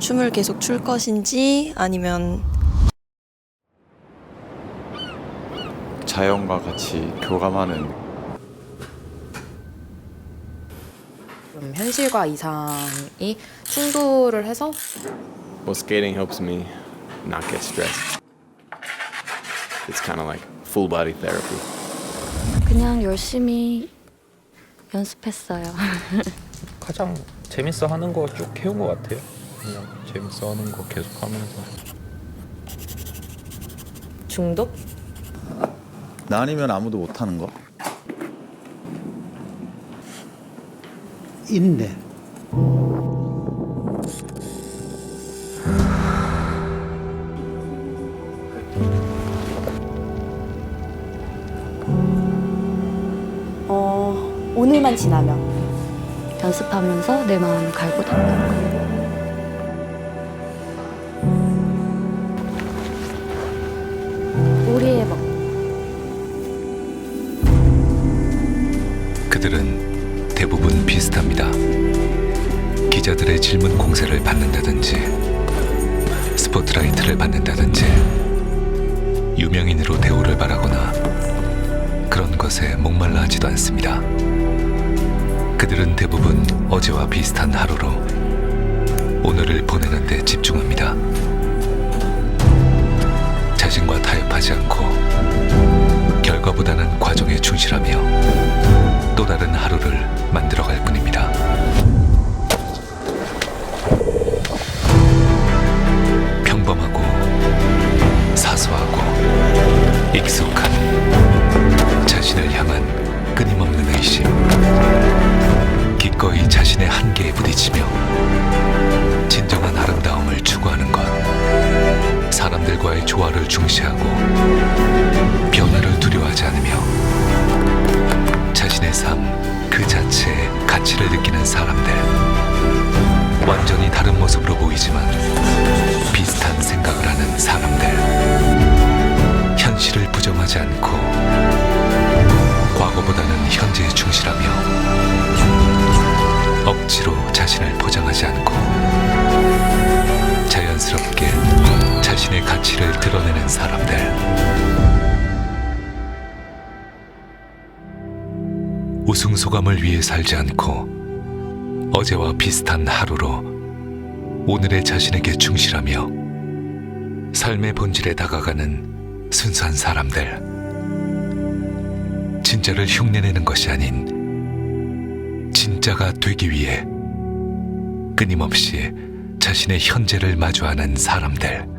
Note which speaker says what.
Speaker 1: 춤을 계속 출 것인지 아니면
Speaker 2: 자연과 같이 교감하는
Speaker 3: 좀 현실과 이상이 충돌을 해서
Speaker 4: Well, skating helps me not get stressed. It's kind of like full body therapy.
Speaker 5: 그냥 열심히 연습했어요.
Speaker 6: 가장 재밌어 하는 거 쭉 해온 것 같아요. 그냥 재밌어 하는 거 계속 하면서
Speaker 3: 중독?
Speaker 7: 나 아니면 아무도 못 하는 거?
Speaker 8: 인내.
Speaker 5: 어, 오늘만 지나면 연습하면서 내 마음을 갈고 닦는 거.
Speaker 9: 그들은 대부분 비슷합니다. 기자들의 질문 공세를 받는다든지, 스포트라이트를 받는다든지, 유명인으로 대우를 바라거나 그런 것에 목말라 하지도 않습니다. 그들은 대부분 어제와 비슷한 하루로 오늘을 보내는 데 집중합니다. 자신과 타협하지 않고 결과보다는 과정에 충실하며 하루를 만들어갈 뿐입니다. 평범하고 사소하고 익숙한 자신을 향한 끊임없는 의심, 기꺼이 자신의 한계에 부딪히며 진정한 아름다움을 추구하는 것, 사람들과의 조화를 중시하고 변화를 두려워하지 않으며 자신의 삶 그 자체에 가치를 느끼는 사람들. 완전히 다른 모습으로 보이지만 비슷한 생각을 하는 사람들. 현실을 부정하지 않고 과거보다는 현재에 충실하며 억지로 자신을 포장하지 않고 자연스럽게 자신의 가치를 드러내는 사람들 우승 소감을 위해 살지 않고 어제와 비슷한 하루로 오늘의 자신에게 충실하며 삶의 본질에 다가가는 순수한 사람들. 진짜를 흉내내는 것이 아닌 진짜가 되기 위해 끊임없이 자신의 현재를 마주하는 사람들.